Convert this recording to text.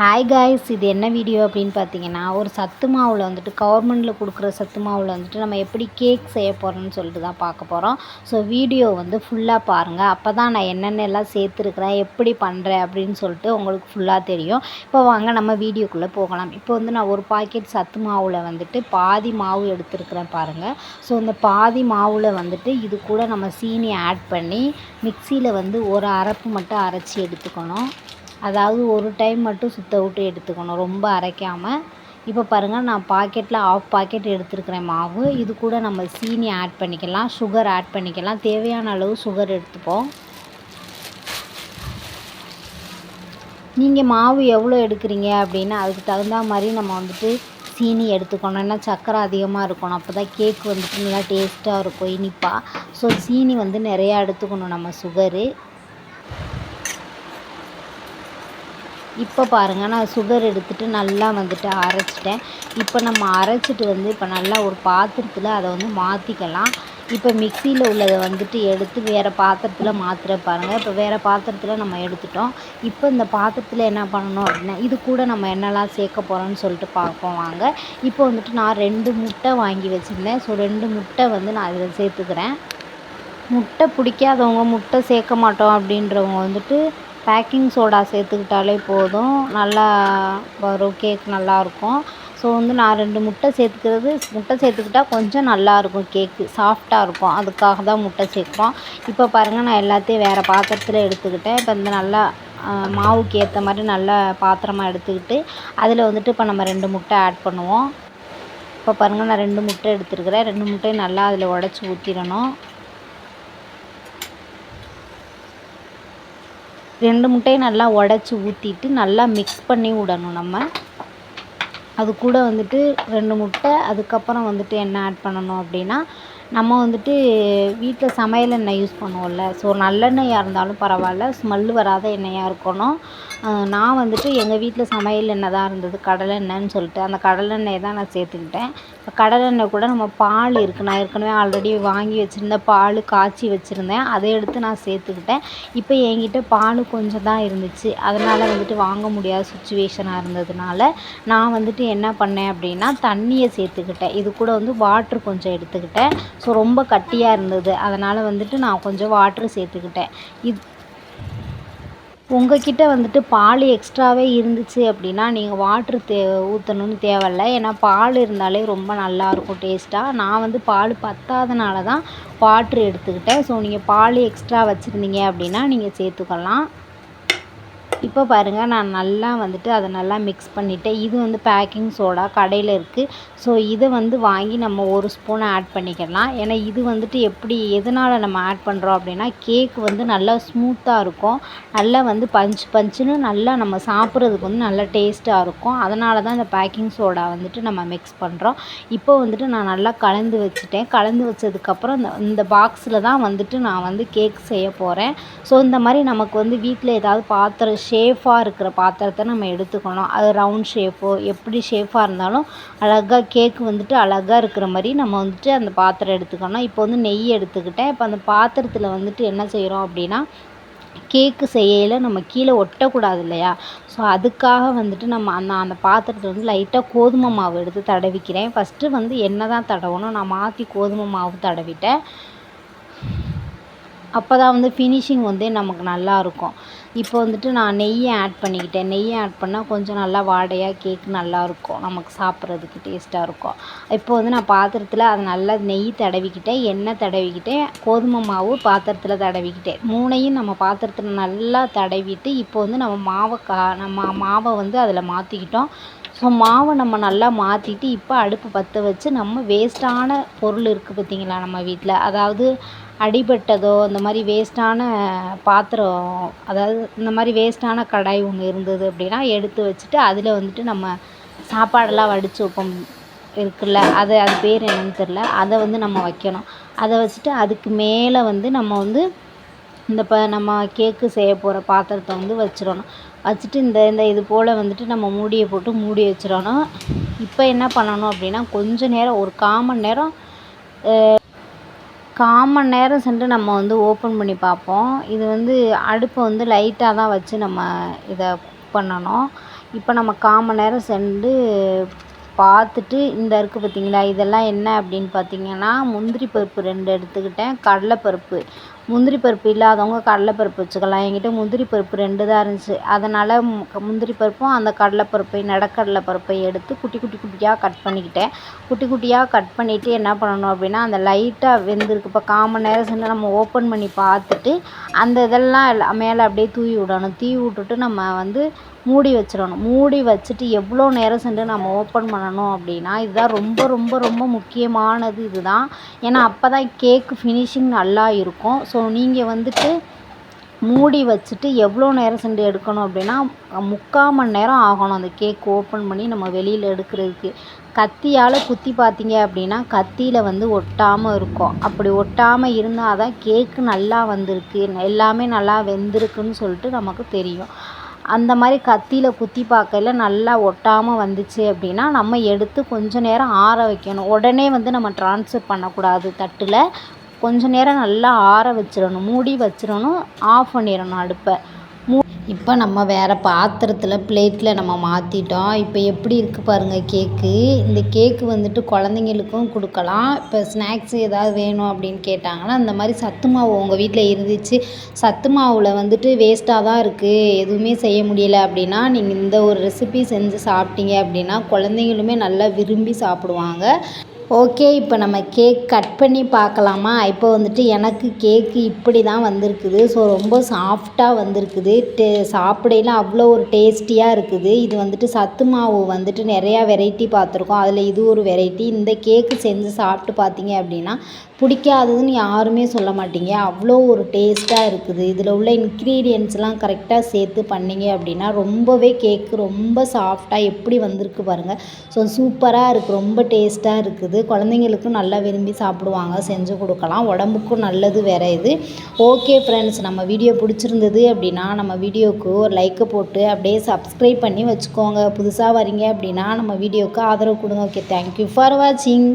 Hi guys இது என்ன video அப்படின்னு பார்த்தீங்கன்னா ஒரு சத்து மாவில் வந்துட்டு கவர்மெண்ட்டில் கொடுக்குற சத்து மாவில் வந்துட்டு நம்ம எப்படி கேக் செய்ய போகிறோம்னு சொல்லிட்டு தான் பார்க்க போகிறோம் ஸோ வீடியோ வந்து ஃபுல்லாக பாருங்கள் அப்போ தான் நான் என்னென்ன எல்லாம் சேர்த்துருக்குறேன் எப்படி பண்ணுறேன் அப்படின்னு சொல்லிட்டு உங்களுக்கு ஃபுல்லாக தெரியும். இப்போ வாங்க நம்ம வீடியோக்குள்ளே போகலாம். இப்போ வந்து நான் ஒரு பாக்கெட் சத்து மாவில் வந்துட்டு பாதி மாவு எடுத்துருக்குறேன் பாருங்கள் ஸோ இந்த பாதி மாவில் வந்துட்டு இது கூட நம்ம சீனி ஆட் பண்ணி மிக்சியில் வந்து ஒரு அரைப்பு மட்டும் அரைச்சி எடுத்துக்கணும். அதாவது ஒரு டைம் மட்டும் சுத்த விட்டு எடுத்துக்கணும். ரொம்ப அரைக்காமல் இப்போ பாருங்கள் நான் பாக்கெட்டில் ஆஃப் பாக்கெட் எடுத்துருக்கிறேன் மாவு. இது கூட நம்ம சீனி ஆட் பண்ணிக்கலாம். சுகர் ஆட் பண்ணிக்கலாம். தேவையான அளவு சுகர் எடுத்துப்போம். நீங்கள் மாவு எவ்வளோ எடுக்கிறீங்க அப்படின்னா அதுக்கு தகுந்த மாதிரி நம்ம வந்துட்டு சீனி எடுத்துக்கணும். ஏன்னா சர்க்கரை அதிகமாக இருக்கணும். அப்போ தான் கேக் வந்துட்டு நல்லா டேஸ்ட்டாக இருக்கும் இனிப்பாக ஸோ சீனி வந்து நிறையா எடுத்துக்கணும் நம்ம சுகரு இப்போ பாருங்கள் நான் சுகர் எடுத்துகிட்டு நல்லா வந்துட்டு அரைச்சிட்டேன். இப்போ நம்ம அரைச்சிட்டு வந்து இப்போ நல்லா ஒரு பாத்திரத்தில் அதை வந்து மாற்றிக்கலாம் இப்போ மிக்சியில் உள்ளதை வந்துட்டு எடுத்து வேறு பாத்திரத்தில் மாத்திர பாருங்கள் இப்போ வேறு பாத்திரத்தில் நம்ம எடுத்துட்டோம். இப்போ இந்த பாத்திரத்தில் என்ன பண்ணணும் அப்படின்னா இது கூட நம்ம என்னெல்லாம் சேர்க்க போகிறோம்னு சொல்லிட்டு பார்ப்போம் வாங்க. இப்போ வந்துட்டு நான் ரெண்டு முட்டை வாங்கி வச்சுருந்தேன். ஸோ ரெண்டு முட்டை வந்து நான் இதில் சேர்த்துக்கிறேன். முட்டை பிடிக்காதவங்க முட்டை சேர்க்க மாட்டோம் அப்படின்றவங்க வந்துட்டு பேக்கிங் சோடா சேர்த்துக்கிட்டாலே போதும். நல்லா வரும். கேக் நல்லாயிருக்கும் ஸோ வந்து நான் ரெண்டு முட்டை சேர்த்துக்கிறது முட்டை சேர்த்துக்கிட்டா கொஞ்சம் நல்லாயிருக்கும் கேக்கு சாஃப்டாக இருக்கும் அதுக்காக தான் முட்டை சேர்க்குறோம். இப்போ பாருங்கள் நான் எல்லாத்தையும் வேறு பாத்திரத்தில் எடுத்துக்கிட்டேன். இப்போ இந்த நல்லா மாவுக்கு ஏற்ற மாதிரி நல்ல பாத்திரமாக எடுத்துக்கிட்டு அதில் வந்துட்டு இப்போ நம்ம ரெண்டு முட்டை ஆட் பண்ணுவோம். இப்போ பாருங்கள் நான் ரெண்டு முட்டை எடுத்துருக்கிறேன். ரெண்டு முட்டையும் நல்லா அதில் உடச்சி ஊற்றிடணும் ரெண்டு முட்டையும் நல்லா உடச்சி ஊற்றிட்டு நல்லா மிக்ஸ் பண்ணி விடணும் நம்ம. அது கூட வந்துட்டு ரெண்டு முட்டை அதுக்கப்புறம் வந்துட்டு என்ன ஆட் பண்ணணும் அப்படின்னா நம்ம வந்துட்டு வீட்டில் சமையல் எண்ணெய் யூஸ் பண்ணுவோம்ல. ஸோ நல்லெண்ணெயாக இருந்தாலும் பரவாயில்ல. ஸ்மெல்லு வராத எண்ணெயாக இருக்கணும். நான் வந்துட்டு எங்கள் வீட்டில் சமையல் எண்ணெய் தான் இருந்தது. கடலெண்ணெய்ன்னு சொல்லிட்டு. அந்த கடலெண்ணெயை தான் நான் சேர்த்துக்கிட்டேன். இப்போ கடலெண்ணெய் கூட நம்ம பால் இருக்குது நான் ஏற்கனவே ஆல்ரெடி வாங்கி வச்சுருந்த பால் காய்ச்சி வச்சுருந்தேன். அதை எடுத்து நான் சேர்த்துக்கிட்டேன். இப்போ என்கிட்ட பால் கொஞ்சம் தான் இருந்துச்சு. அதனால் வந்துட்டு வாங்க முடியாத சுச்சுவேஷனாக இருந்ததுனால நான் வந்துட்டு என்ன பண்ணேன் அப்படின்னா தண்ணியை சேர்த்துக்கிட்டேன். இது கூட வந்து வாட்ரு கொஞ்சம் எடுத்துக்கிட்டேன். ஸோ ரொம்ப கட்டியாக இருந்தது. அதனால் வந்துட்டு நான் கொஞ்சம் வாட்ரு சேர்த்துக்கிட்டேன். இது உங்கக்கிட்ட வந்துட்டு பால் எக்ஸ்ட்ராவே இருந்துச்சு அப்படின்னா நீங்கள் வாட்ரு தே ஊற்றணும்னு தேவையில்ல. ஏன்னா பால் இருந்தாலே ரொம்ப நல்லாயிருக்கும் டேஸ்ட்டாக நான் வந்து பால் பத்தாதனால தான் வாட்ரு எடுத்துக்கிட்டேன். ஸோ நீங்கள் பால் எக்ஸ்ட்ரா வச்சுருந்தீங்க அப்படின்னா நீங்கள் சேர்த்துக்கலாம். இப்போ பாருங்கள் நான் நல்லா வந்துட்டு அதை நல்லா மிக்ஸ் பண்ணிவிட்டேன் இது வந்து பேக்கிங் சோடா கடையில் இருக்குது ஸோ இதை வந்து வாங்கி நம்ம ஒரு ஸ்பூன் ஆட் பண்ணிக்கலாம். ஏன்னா இது வந்துட்டு எப்படி எதனால் நம்ம ஆட் பண்ணுறோம் அப்படின்னா கேக் வந்து நல்லா ஸ்மூத்தாக இருக்கும். நல்லா வந்து பஞ்ச் பஞ்சுன்னு நல்லா நம்ம சாப்பிட்றதுக்கு வந்து நல்லா டேஸ்ட்டாக இருக்கும். அதனால தான் இந்த பேக்கிங் சோடா வந்துட்டு நம்ம மிக்ஸ் பண்ணுறோம் இப்போ வந்துட்டு நான் நல்லா கலந்து வச்சுட்டேன். கலந்து வச்சதுக்கப்புறம் இந்த இந்த பாக்ஸில் தான் வந்துட்டு நான் வந்து கேக் செய்ய போகிறேன் ஸோ இந்த மாதிரி நமக்கு வந்து வீட்டில் ஏதாவது பாத்திரம் ஷேஃபாக இருக்கிற பாத்திரத்தை நம்ம எடுத்துக்கணும். அது ரவுண்ட் ஷேஃபோ எப்படி ஷேஃபாக இருந்தாலும் அழகாக கேக் வந்துட்டு அழகாக இருக்கிற மாதிரி நம்ம வந்துட்டு அந்த பாத்திரம் எடுத்துக்கணும். இப்போ வந்து நெய் எடுத்துக்கிட்டேன். இப்போ அந்த பாத்திரத்தில் வந்துட்டு என்ன செய்கிறோம் அப்படின்னா கேக்கு செய்யல நம்ம கீழே ஒட்டக்கூடாது இல்லையா? ஸோ அதுக்காக வந்துட்டு நம்ம அந்த அந்த பாத்திரத்தில் வந்து லைட்டாக கோதுமை மாவு எடுத்து தடவிக்கிறேன். ஃபஸ்ட்டு வந்து என்ன தான் தடவணும்? நான் மாற்றி கோதுமை மாவு தடவிட்டேன். அப்போ தான் வந்து ஃபினிஷிங் வந்து நமக்கு நல்லாயிருக்கும் இப்போ வந்துட்டு நான் நெய்யை ஆட் பண்ணிக்கிட்டேன். நெய்யை ஆட் பண்ணால் கொஞ்சம் நல்லா வாடையாக கேக் நல்லாயிருக்கும் நமக்கு சாப்பிட்றதுக்கு டேஸ்ட்டாக இருக்கும். இப்போ வந்து நான் பாத்திரத்தில் அதை நல்லா நெய் தடவிக்கிட்டேன் எண்ணெய் தடவிக்கிட்டேன் கோதுமை மாவு பாத்திரத்தில் தடவிக்கிட்டேன். மூணையும் நம்ம பாத்திரத்தில் நல்லா தடவிட்டு இப்போ வந்து நம்ம மாவை கா நம்ம மாவை வந்து அதில் மாற்றிக்கிட்டோம் ஸோ மாவை நம்ம நல்லா மாற்றிட்டு இப்போ அடுப்பு பற்ற வச்சு நம்ம வேஸ்ட்டான பொருள் இருக்குது பார்த்திங்களா நம்ம வீட்டில் அதாவது அடிபட்டதோ இந்த மாதிரி வேஸ்ட்டான பாத்திரம் அதாவது இந்த மாதிரி வேஸ்ட்டான கடாய் ஒன்று இருந்தது அப்படின்னா எடுத்து வச்சுட்டு அதில் வந்துட்டு நம்ம சாப்பாடெல்லாம் வடித்து வைப்போம். இருக்குல்ல? அது அது பேர் என்னன்னு தெரில அதை வந்து நம்ம வைக்கணும். அதை வச்சுட்டு அதுக்கு மேலே வந்து நம்ம வந்து இந்த இப்போ நம்ம கேக்கு செய்ய போகிற பாத்திரத்தை வந்து வச்சிடணும். வச்சுட்டு இந்த இந்த இது போல் வந்துட்டு நம்ம மூடியை போட்டு மூடி வச்சிடணும். இப்போ என்ன பண்ணணும் அப்படின்னா கொஞ்சம் நேரம் ஒரு கால் மணி நேரம் கால் மணி நேரம் சென்று நம்ம வந்து ஓப்பன் பண்ணி பார்ப்போம். இது வந்து அடுப்பை வந்து லைட்டாக தான் வச்சு நம்ம இதை குக் பண்ணணும். இப்போ நம்ம கால் மணி நேரம் சென்று பார்த்துட்டு இந்த இருக்குது பார்த்தீங்களா? இதெல்லாம் என்ன அப்படின்னு பார்த்தீங்கன்னா முந்திரி பருப்பு ரெண்டு எடுத்துக்கிட்டேன். கடலைப்பருப்பு முந்திரி பருப்பு இல்லாதவங்க கடலைப்பருப்பு வச்சுக்கலாம். என்கிட்ட முந்திரி பருப்பு ரெண்டு தான் இருந்துச்சு. அதனால் முந்திரி பருப்பும் அந்த கடலைப்பருப்பை நடக்கடலை பருப்பை எடுத்து குட்டி குட்டி குட்டியாக கட் பண்ணிக்கிட்டேன். குட்டி குட்டியாக கட் பண்ணிவிட்டு என்ன பண்ணணும் அப்படின்னா அந்த லைட்டாக வெந்திருக்கு. இப்போ கால் மணி நேரம் சென்று நம்ம ஓப்பன் பண்ணி பார்த்துட்டு அந்த இதெல்லாம் மேலே அப்படியே தூவி விடணும். தூவி விட்டுட்டு நம்ம வந்து மூடி வச்சிடணும். மூடி வச்சுட்டு எவ்வளோ நேரம் சென்று நம்ம ஓப்பன் பண்ணணும் அப்படின்னா இதுதான் ரொம்ப ரொம்ப ரொம்ப முக்கியமானது இதுதான். ஏன்னா அப்போ தான் கேக்கு ஃபினிஷிங் நல்லா இருக்கும். ஸோ நீங்கள் வந்துட்டு மூடி வச்சுட்டு எவ்வளோ நேரம் சென்று எடுக்கணும் அப்படின்னா முக்கால் மணி நேரம் ஆகணும் அந்த கேக் ஓப்பன் பண்ணி நம்ம வெளியில் எடுக்கிறதுக்கு. கத்தியால் குத்தி பார்த்தீங்க அப்படின்னா கத்தியில் வந்து ஒட்டாமல் இருக்கும். அப்படி ஒட்டாமல் இருந்தால் தான் கேக்கு நல்லா வந்திருக்கு. எல்லாமே நல்லா வெந்திருக்குன்னு சொல்லிட்டு நமக்கு தெரியும். அந்த மாதிரி கத்தியில் குத்தி பார்க்கையில நல்லா ஒட்டாமல் வந்துச்சு அப்படின்னா நம்ம எடுத்து கொஞ்ச நேரம் ஆற வைக்கணும். உடனே வந்து நம்ம ட்ரான்ஸ்ஃபர் பண்ணக்கூடாது தட்டில். கொஞ்ச நேரம் நல்லா ஆற வச்சிடணும் மூடி வச்சிடணும் ஆஃப் பண்ணிடணும் அடுப்பை. இப்போ நம்ம வேறு பாத்திரத்தில் பிளேட்டில் நம்ம மாற்றிட்டோம் இப்போ எப்படி இருக்குது பாருங்கள் கேக்கு இந்த கேக்கு வந்துட்டு குழந்தைங்களுக்கும் கொடுக்கலாம். இப்போ ஸ்நாக்ஸ் ஏதாவது வேணும் அப்படின்னு கேட்டாங்கன்னா அந்த மாதிரி சத்து மாவு உங்கள் வீட்டில் இருந்துச்சு. சத்து மாவில் வந்துட்டு வேஸ்ட்டாக தான் இருக்குது எதுவுமே செய்ய முடியலை அப்படின்னா நீங்கள் இந்த ஒரு ரெசிபி செஞ்சு சாப்பிட்டீங்க அப்படின்னா குழந்தைங்களுமே நல்லா விரும்பி சாப்பிடுவாங்க. ஓகே இப்போ நம்ம கேக் கட் பண்ணி பார்க்கலாமா? இப்போ வந்துட்டு எனக்கு கேக்கு இப்படி தான் வந்திருக்குது. ஸோ ரொம்ப சாஃப்டாக வந்திருக்குது. டே சாப்பிடையில அவ்வளோ ஒரு டேஸ்டியாக இருக்குது. இது வந்துட்டு சத்து மாவு வந்துட்டு நிறையா வெரைட்டி பார்த்துருக்கோம். அதில் இது ஒரு வெரைட்டி இந்த கேக்கு செஞ்சு சாப்பிட்டு பார்த்தீங்க அப்படின்னா பிடிக்காததுன்னு யாருமே சொல்ல மாட்டீங்க. அவ்வளோ ஒரு டேஸ்ட்டாக இருக்குது. இதில் உள்ள இன்க்ரீடியன்ட்ஸ்லாம் கரெக்டாக சேர்த்து பண்ணிங்க அப்படின்னா ரொம்பவே கேக்கு ரொம்ப சாஃப்டாக எப்படி வந்திருக்கு பாருங்கள் ஸோ சூப்பராக இருக்குது ரொம்ப டேஸ்ட்டாக இருக்குது. குழந்தைங்களுக்கும் நல்லா விரும்பி சாப்பிடுவாங்க. செஞ்சு கொடுக்கலாம். உடம்புக்கும் நல்லது வேறு இது. ஓகே ஃப்ரெண்ட்ஸ் நம்ம வீடியோ பிடிச்சிருந்தது அப்படின்னா நம்ம வீடியோவுக்கு ஒரு லைக்கை போட்டு அப்படியே சப்ஸ்கிரைப் பண்ணி வச்சுக்கோங்க. புதுசாக வரீங்க அப்படின்னா நம்ம வீடியோவுக்கு ஆதரவு கொடுங்க. ஓகே தேங்க்யூ ஃபார் வாட்சிங்